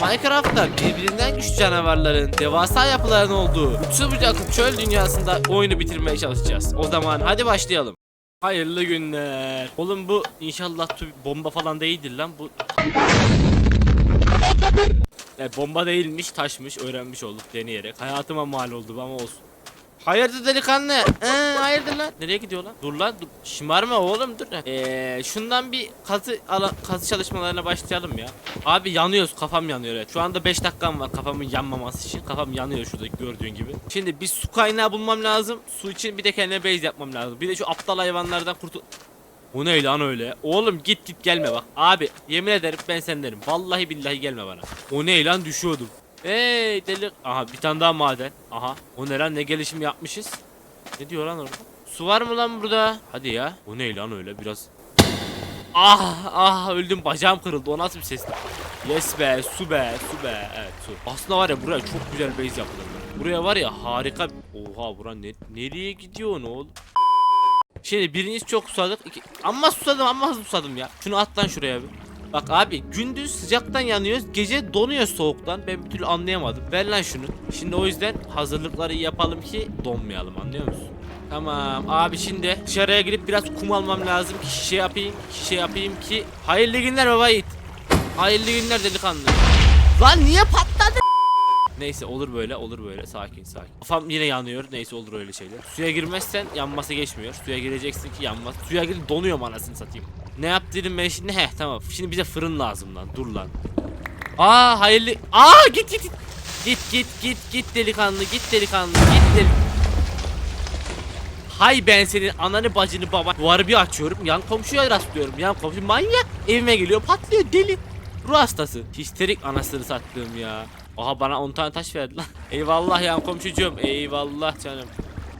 Minecraft'ta birbirinden güçlü canavarların, devasa yapıların olduğu uçsuz bucaklı çöl dünyasında oyunu bitirmeye çalışacağız. O zaman hadi başlayalım. Hayırlı günler. Oğlum bu inşallah bomba falan değildir lan bu. Ya bomba değilmiş, taşmış, öğrenmiş olduk deneyerek. Hayatıma mal oldu ama olsun. Hayırdır delikanlı? Ee, hayırdır lan? Nereye gidiyor lan? Dur lan dur. Şımarma oğlum dur. Ee, şundan bir kazı ala, kazı çalışmalarına başlayalım ya. Abi yanıyoruz kafam yanıyor evet. Şu anda 5 dakikam var kafamın yanmaması için. Kafam yanıyor şurada gördüğün gibi. Şimdi bir su kaynağı bulmam lazım. Su için bir de kendime base yapmam lazım. Bir de şu aptal hayvanlardan kurtul... Bu ne lan öyle? Oğlum git git gelme bak. Abi yemin ederim ben sendenim. Vallahi billahi gelme bana. O ne lan düşüyordum. Hey deli. Aha bir tane daha maden. Aha. O ne lan ne gelişim yapmışız. Ne diyor lan orada? Su var mı lan burada? Hadi ya. O ne lan öyle biraz. Ah ah öldüm bacağım kırıldı. O nasıl bir sesti? Yes be su be su be. Evet su. Aslında var ya buraya çok güzel base yapılır. Buraya var ya harika. Oha bura ne, nereye gidiyor ne oğlum? Şimdi birincisi çok susadık. İki... Amma susadım amma susadım ya. Şunu at lan şuraya bir. Bak abi gündüz sıcaktan yanıyoruz. Gece donuyor soğuktan. Ben bir türlü anlayamadım. Ver lan şunu. Şimdi o yüzden hazırlıkları yapalım ki donmayalım anlıyor musun? Tamam abi şimdi dışarıya gidip biraz kum almam lazım ki şişe yapayım. Şişe yapayım ki. Hayırlı günler baba yiğit. Hayırlı günler delikanlı. Lan niye patladı? Neyse olur böyle olur böyle sakin sakin. Kafam yine yanıyor neyse olur öyle şeyler. Suya girmezsen yanması geçmiyor. Suya gireceksin ki yanmaz. Suya girip donuyor anasını satayım. Ne yap dedim ben şimdi heh tamam. Şimdi bize fırın lazım lan dur lan. Aa hayırlı. Aa git git git. Git git git git delikanlı git delikanlı git deli. Hay ben senin ananı bacını baba. Duvarı bir açıyorum yan komşuya rastlıyorum. Yan komşu manyak evime geliyor patlıyor deli. Ruh hastası. Histerik anasını sattığım ya. Aha bana 10 tane taş verdi lan. Eyvallah yan komşucuğum. Eyvallah canım.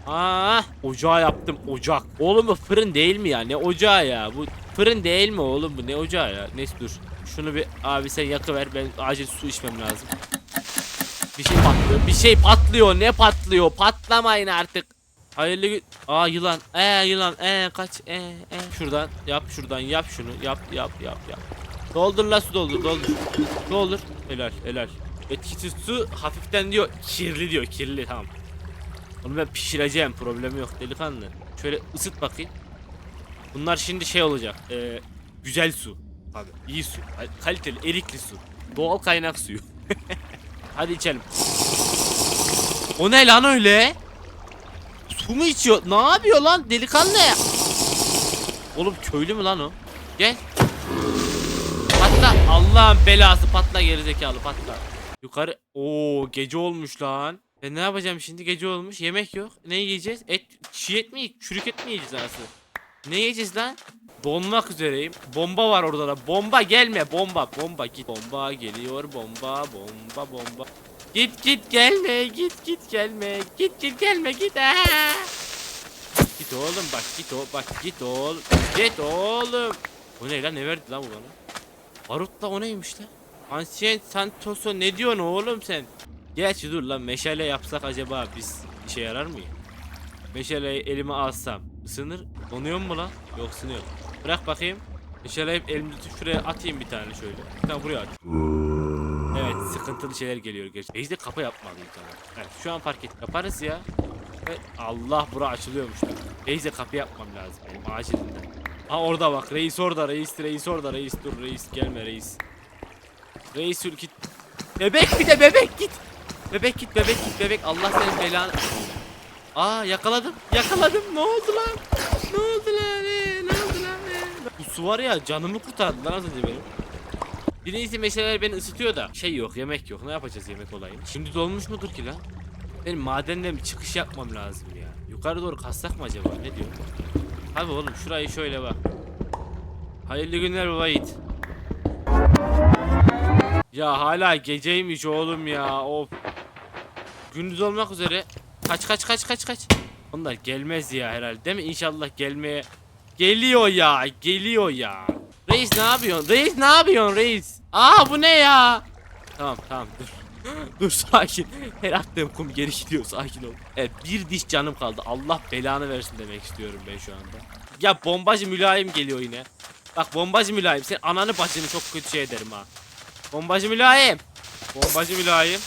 Aa, ocağı yaptım ocak. Oğlum bu fırın değil mi ya? Ne ocağı ya? Bu fırın değil mi oğlum bu? Ne ocağı ya? Neyse dur. Şunu bir abi sen yakıver. Ben acil su içmem lazım. Bir şey patlıyor. Bir şey patlıyor. Ne patlıyor? Patlamayın artık. Hayırlı gün. Aa yılan. Ee yılan. Ee kaç. Ee ee. Şuradan yap şuradan yap şunu. Yap yap yap yap. Doldur la su doldur doldur. Doldur. Helal helal. Etkisiz su hafiften diyor kirli diyor kirli tamam. Onu ben pişireceğim problemi yok delikanlı. Şöyle ısıt bakayım. Bunlar şimdi şey olacak. ee, güzel su. Abi iyi su. Kaliteli erikli su. Doğal kaynak suyu. Hadi içelim. O ne lan öyle? Su mu içiyor? Ne yapıyor lan delikanlı? Oğlum köylü mü lan o? Gel. Patla. Allah'ın belası patla gerizekalı patla. Yukarı. Oo gece olmuş lan. Ben ne yapacağım şimdi gece olmuş yemek yok. Ne yiyeceğiz? Et, çiğ et mi? Çürük et mi yiyeceğiz anasını? Ne yiyeceğiz lan? Donmak üzereyim. Bomba var orada da. Bomba gelme. Bomba. Bomba git. Bomba geliyor. Bomba. Bomba. Bomba. Git git gelme. Git git gelme. Git git gelme. Git. Aa! Git oğlum bak git o bak git oğlum. Git oğlum. Bu ne lan ne verdi lan bu bana? Barutla o neymiş lan? Ancient Santoso ne diyorsun oğlum sen? Gerçi dur lan meşale yapsak acaba biz işe yarar mıyız? Meşaleyi elime alsam ısınır donuyor mu lan? Yok ısınıyor. Bırak bakayım. Meşaleyi elimde tutup şuraya atayım bir tane şöyle. Bir tane buraya at. Evet sıkıntılı şeyler geliyor gerçi. Biz de kapı yapmalıyız tamam. Evet şu an fark et. Yaparız ya. Evet, Allah bura açılıyormuş. Reis'e kapı yapmam lazım benim acilinden. Ha orada bak reis orada reis reis orada reis dur reis gelme reis. Reis git. Bebek bir de bebek git. Bebek git bebek git bebek Allah senin belanı. Aa yakaladım yakaladım ne oldu lan? Ne oldu lan ee, ne oldu lan ee? Bu su var ya canımı kurtardı lan az önce benim. Birincisi meşaleler beni ısıtıyor da şey yok yemek yok ne yapacağız yemek olayını. Şimdi dolmuş mudur ki lan? Benim madenden bir çıkış yapmam lazım ya. Yukarı doğru kassak mı acaba ne diyor? Abi oğlum şurayı şöyle bak. Hayırlı günler baba Yiğit. Ya hala geceymiş oğlum ya. Of. Gündüz olmak üzere. Kaç kaç kaç kaç kaç. Onlar gelmez ya herhalde değil mi? İnşallah gelmeye. Geliyor ya. Geliyor ya. Reis ne yapıyorsun? Reis ne yapıyorsun reis? Aa bu ne ya? Tamam tamam dur. dur sakin. Her attığım kum geri gidiyor sakin ol. Evet bir diş canım kaldı. Allah belanı versin demek istiyorum ben şu anda. Ya bombacı mülayim geliyor yine. Bak bombacı mülayim sen ananı bacını çok kötü şey ederim ha. Bombacı mülayim. Bombacı mülayim.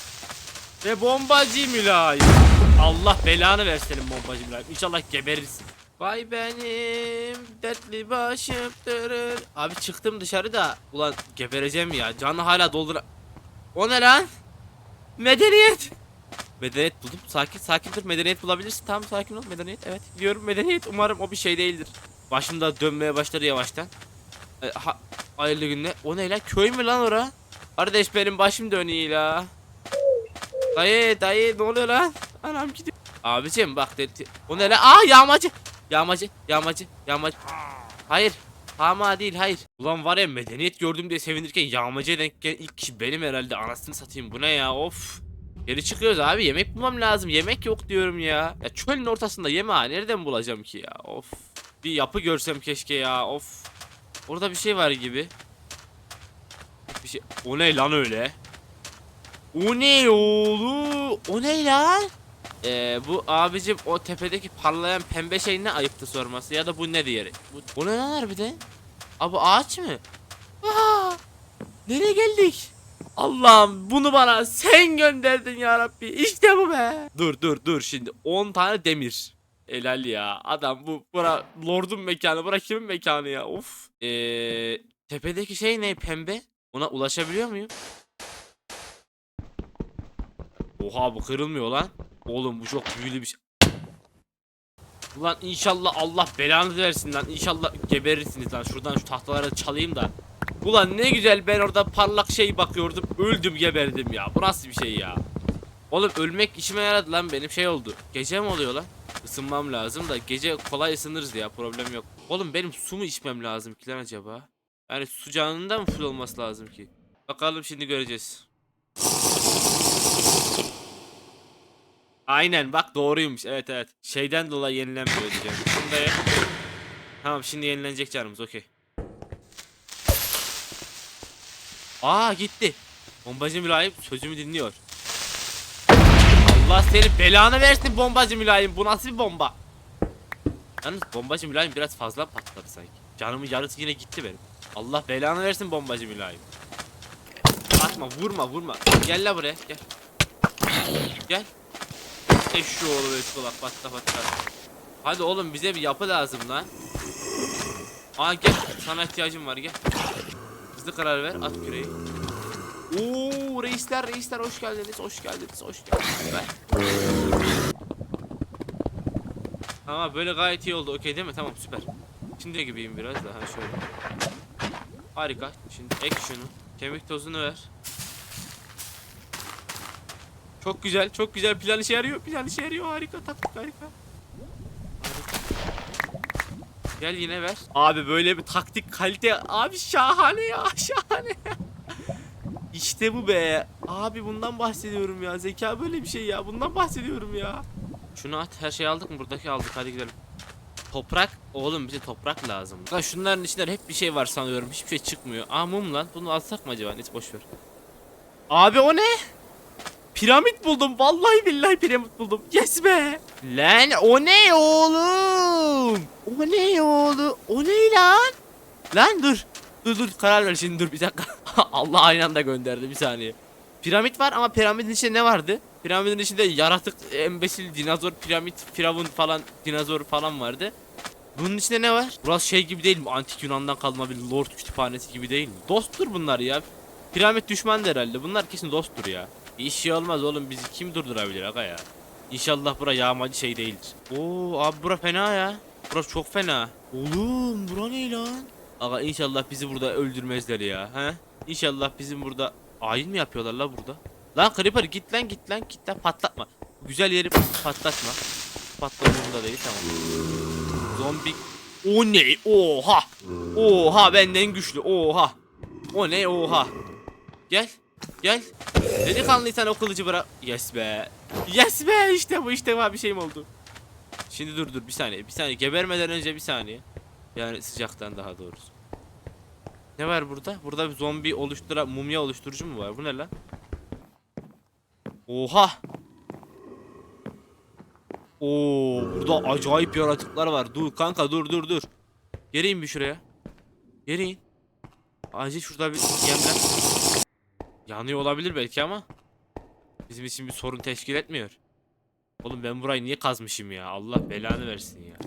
Ve bombacı mülayim. Allah belanı ver senin bombacı mülayim. İnşallah geberirsin. Vay benim dertli başım dırır. Abi çıktım dışarı da ulan gebereceğim ya. Canı hala doldura... O ne lan? Medeniyet. Medeniyet buldum. Sakin sakin dur. Medeniyet bulabilirsin. Tamam sakin ol. Medeniyet. Evet. Diyorum medeniyet. Umarım o bir şey değildir. Başımda dönmeye başladı yavaştan. E, ha, hayırlı günler. O ne lan? Köy mü lan ora? Kardeş benim başım dönüyor la. Dayı dayı ne oluyor lan? Anam gidiyor. Abicim bak dedi. O ne lan? Aa yağmacı. Yağmacı. Yağmacı. Yağmacı. Hayır. Hama değil hayır. Ulan var ya medeniyet gördüm diye sevinirken yağmacıya denk gelen ilk kişi benim herhalde. Anasını satayım bu ne ya of. Geri çıkıyoruz abi yemek bulmam lazım. Yemek yok diyorum ya. Ya çölün ortasında yemeği nereden bulacağım ki ya of. Bir yapı görsem keşke ya of. Orada bir şey var gibi. Bir şey. O ne lan öyle? O ne oğlu? O ne lan? Ee, bu abicim o tepedeki parlayan pembe şey ne ayıptı sorması ya da bu ne diğeri? Bu, o ne lan harbiden? Abi ağaç mı? Aa, nereye geldik? Allah'ım bunu bana sen gönderdin ya Rabbi. İşte bu be. Dur dur dur şimdi 10 tane demir. Helal ya. Adam bu bura lordun mekanı. Bura kimin mekanı ya? Of. Ee, tepedeki şey ne pembe? Ona ulaşabiliyor muyum? Oha bu kırılmıyor lan. Oğlum bu çok büyülü bir şey. Ulan inşallah Allah belanızı versin lan. İnşallah geberirsiniz lan. Şuradan şu tahtaları çalayım da. Ulan ne güzel ben orada parlak şey bakıyordum. Öldüm geberdim ya. Bu nasıl bir şey ya? Oğlum ölmek işime yaradı lan benim şey oldu. Gece mi oluyor lan? Isınmam lazım da gece kolay ısınırız ya problem yok. Oğlum benim su mu içmem lazım ki lan acaba? Yani su canında mı full olması lazım ki? Bakalım şimdi göreceğiz. Aynen bak doğruymuş evet evet. Şeyden dolayı yenilenmiyor diyeceğim. Şunu da. Tamam şimdi yenilenecek canımız okey. Aa gitti. Bombacı mülayim sözümü dinliyor. Allah seni belanı versin bombacı mülayim. Bu nasıl bir bomba? Yalnız bombacı mülayim biraz fazla patladı sanki. Canımın yarısı yine gitti benim. Allah belanı versin bombacı mülayim. Atma vurma vurma. Gel la buraya gel. Gel. Eşşi oğlu eşşolak batta batta. Hadi oğlum bize bir yapı lazım lan. Aa gel sana ihtiyacım var gel. Hızlı karar ver at küreği. Oo reisler reisler hoş geldiniz hoş geldiniz hoş geldiniz. Ver. Tamam böyle gayet iyi oldu okey değil mi? Tamam süper. Şimdi gibiyim biraz daha şöyle. Harika. Şimdi ek şunu. Kemik tozunu ver. Çok güzel, çok güzel. Plan işe yarıyor. Plan işe yarıyor. Harika, taktik harika. Harika. Gel yine ver. Abi böyle bir taktik kalite. Abi şahane ya, şahane. işte bu be. Abi bundan bahsediyorum ya. Zeka böyle bir şey ya. Bundan bahsediyorum ya. Şunu at. Her şeyi aldık mı? Buradaki aldık. Hadi gidelim. Toprak. Oğlum bize toprak lazım. Lan şunların içinde hep bir şey var sanıyorum. Hiçbir şey çıkmıyor. Aa mum lan. Bunu alsak mı acaba? Neyse boş ver. Abi o ne? Piramit buldum. Vallahi billahi piramit buldum. Yes be. Lan o ne oğlum? O ne oğlum? O ne lan? Lan dur. Dur dur karar ver şimdi dur bir dakika. Allah aynı anda gönderdi bir saniye. Piramit var ama piramidin içinde ne vardı? Piramidin içinde yaratık, embesil, dinozor, piramit, firavun falan, dinozor falan vardı. Bunun içinde ne var? Burası şey gibi değil mi? Antik Yunan'dan kalma bir lord kütüphanesi gibi değil mi? Dosttur bunlar ya. Piramit düşman herhalde. Bunlar kesin dosttur ya. Bir şey olmaz oğlum bizi kim durdurabilir aga ya? İnşallah bura yağmacı şey değildir. Oo abi bura fena ya. Burası çok fena. Oğlum bura ne lan? Aga inşallah bizi burada öldürmezler ya. He? İnşallah bizim burada ayin mi yapıyorlar la burada? Lan Creeper git lan git lan git lan patlatma. Güzel yeri patlatma. Patladığında değil tamam. Zombi. O ne? Oha. Oha benden güçlü. Oha. O ne? Oha. Gel. Gel. Delikanlıysan o kılıcı bırak. Yes be. Yes be işte bu işte bu bir şeyim oldu. Şimdi dur dur bir saniye bir saniye gebermeden önce bir saniye. Yani sıcaktan daha doğrusu. Ne var burada? Burada bir zombi oluştura mumya oluşturucu mu var? Bu ne lan? Oha. Oo burada acayip yaratıklar var. Dur kanka dur dur dur. Geleyim bir şuraya. Geleyim. Acil şurada bir yemlen. Yanıyor olabilir belki ama bizim için bir sorun teşkil etmiyor. Oğlum ben burayı niye kazmışım ya? Allah belanı versin ya.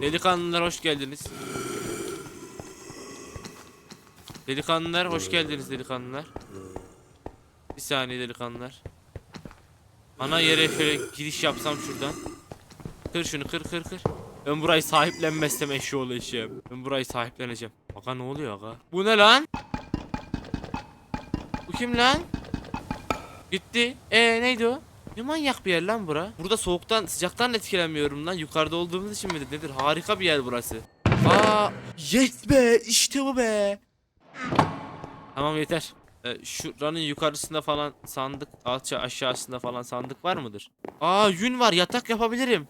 Delikanlılar hoş geldiniz. Delikanlılar hoş geldiniz delikanlılar. Bir saniye delikanlılar. Ana yere şöyle giriş yapsam şuradan. Kır şunu kır kır kır. Ben burayı sahiplenmezsem eşeğoğlu eşeğim. Ben burayı sahipleneceğim. Aga ne oluyor aga? Bu ne lan? Kim lan? Gitti. E neydi o? Ne manyak bir yer lan bura. Burada soğuktan sıcaktan etkilenmiyorum lan. Yukarıda olduğumuz için midir nedir? Harika bir yer burası. Aa yes be işte bu be. Tamam yeter. Ee, şuranın yukarısında falan sandık, alça aşağısında falan sandık var mıdır? Aa yün var yatak yapabilirim.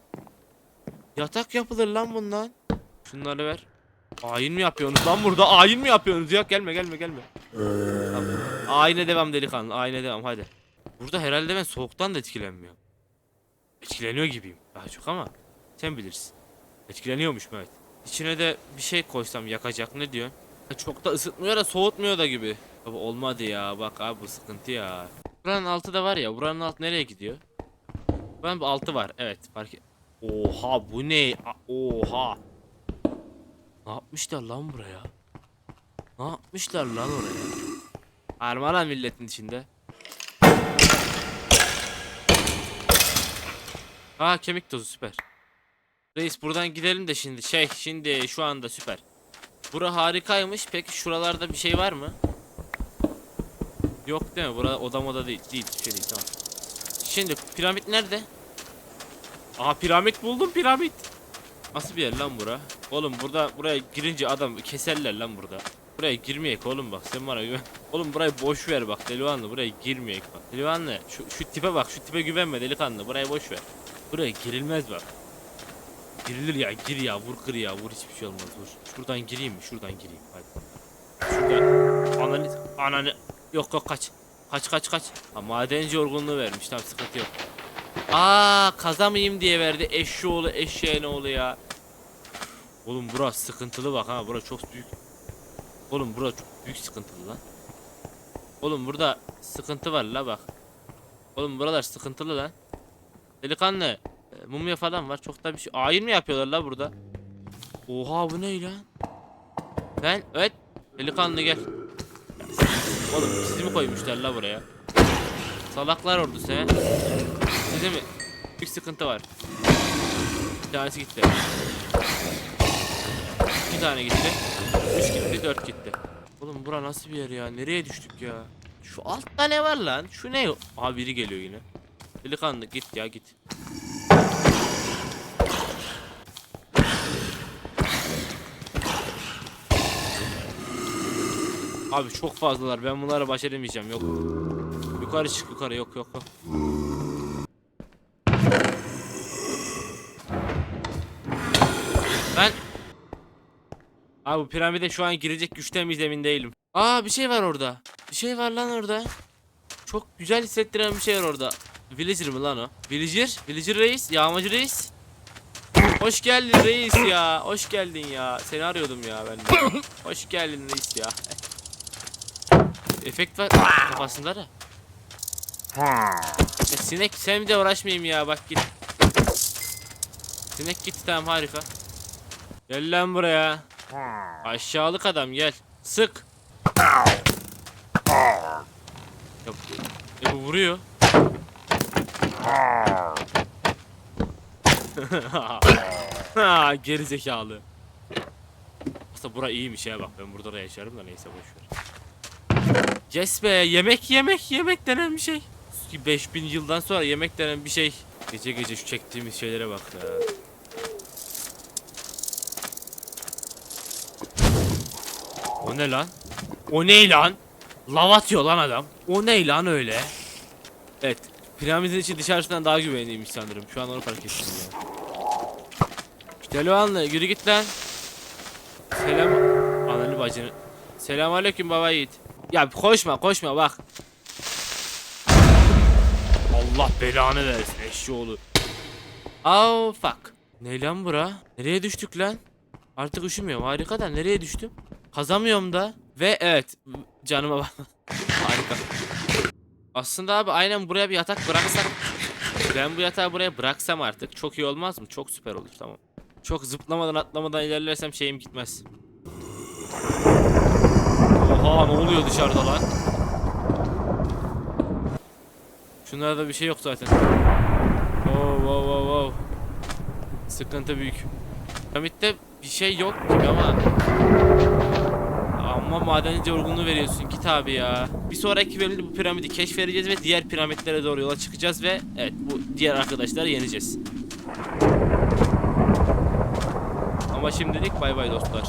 Yatak yapılır lan bundan. Şunları ver. Ayin mi yapıyorsunuz lan burada? Ayin mi yapıyorsunuz ya? Gelme gelme gelme. Tamam. Ayine devam delikanlı. Ayine devam hadi. Burada herhalde ben soğuktan da etkilenmiyorum. Etkileniyor gibiyim daha çok ama sen bilirsin. Etkileniyormuş evet. İçine de bir şey koysam yakacak ne diyorsun? Ya Çok da ısıtmıyor da soğutmuyor da gibi. Abi olmadı ya bak abi bu sıkıntı ya. Buranın altı da var ya buranın altı nereye gidiyor? Buranın altı var evet fark et. Oha bu ne? Oha. Ne yapmışlar lan buraya? Ne yapmışlar lan oraya? Armana milletin içinde. Aa kemik tozu süper. Reis buradan gidelim de şimdi şey şimdi şu anda süper. Bura harikaymış. Peki şuralarda bir şey var mı? Yok değil mi? Bura oda moda değil. Değil. Şey değil tamam. Şimdi piramit nerede? Aa piramit buldum piramit. Nasıl bir yer lan bura? Oğlum burada buraya girince adam keserler lan burada. Buraya girmeyek oğlum bak sen bana güven. Oğlum burayı boş ver bak delikanlı buraya girmeyek bak. Delikanlı şu, şu tipe bak şu tipe güvenme delikanlı burayı boş ver. Buraya girilmez bak. Girilir ya gir ya vur kır ya vur hiçbir şey olmaz vur. Şuradan gireyim mi? Şuradan gireyim hadi. Şuradan. Ananı ananı yok yok kaç. Kaç kaç kaç. Ha, madenci yorgunluğu vermiş tamam sıkıntı yok. Aa kazamayayım diye verdi eşeğoğlu eşeğin oğlu ya. Oğlum burası sıkıntılı bak ha burası çok büyük. Oğlum burası çok büyük sıkıntılı lan. Oğlum burada sıkıntı var la bak. Oğlum buralar sıkıntılı lan. Delikanlı. e, Mumya falan var. Çok da bir şey. Ayin mi yapıyorlar la burada? Oha bu ne lan? Ben evet. Delikanlı gel. Oğlum sizi mi koymuşlar la buraya? Salaklar ordusu he. Size mi? Büyük sıkıntı var. Bir tanesi gitti. İki tane gitti. Üç gitti, dört gitti. Oğlum bura nasıl bir yer ya? Nereye düştük ya? Şu altta ne var lan? Şu ne? Aha biri geliyor yine. Delikanlı git ya git. Abi çok fazlalar. Ben bunları başaramayacağım. Yok. Yukarı çık yukarı. Yok yok yok. Ben Abi bu piramide şu an girecek güçte miyiz emin değilim. Aa bir şey var orada. Bir şey var lan orada. Çok güzel hissettiren bir şey var orada. Villager mı lan o? Villager? Villager reis? Yağmacı reis? Hoş geldin reis ya. Hoş geldin ya. Seni arıyordum ya ben de. Hoş geldin reis ya. Efekt var kafasında da. Ya sinek sen de uğraşmayayım ya bak git. Sinek gitti tamam harika. Gel lan buraya. Aşağılık adam gel. Sık. Yok. E bu vuruyor. geri zekalı. Aslında bura iyiymiş ya bak ben burada da yaşarım da neyse boş ver. Yes be yemek yemek yemek denen bir şey. 5000 yıldan sonra yemek denen bir şey. Gece gece şu çektiğimiz şeylere bak ya. O ne lan? O ne lan? Lav atıyor lan adam. O ne lan öyle? Evet. Piramidin içi dışarısından daha güvenliymiş sanırım. Şu an onu fark ettim ya. Delikanlı yürü git lan. Selam. Ananı bacını. Selam aleyküm baba yiğit. Ya koşma koşma bak. Allah belanı versin eşşoğlu. Oh fuck. Ne lan bura? Nereye düştük lan? Artık üşümüyorum harika da nereye düştüm? Kazamıyorum da. Ve evet canıma bak. Harika. Aslında abi aynen buraya bir yatak bıraksak. Ben bu yatağı buraya bıraksam artık çok iyi olmaz mı? Çok süper olur tamam. Çok zıplamadan atlamadan ilerlersem şeyim gitmez. Oha ne oluyor dışarıda lan? Şunlarda bir şey yok zaten. Wow wow wow wow. Sıkıntı büyük. Piramitte bir şey yok gibi ama. Ama madenci yorgunluğu veriyorsun git abi ya. Bir sonraki bölümde bu piramidi keşfedeceğiz ve diğer piramitlere doğru yola çıkacağız ve evet bu diğer arkadaşları yeneceğiz. Ama şimdilik bay bay dostlar.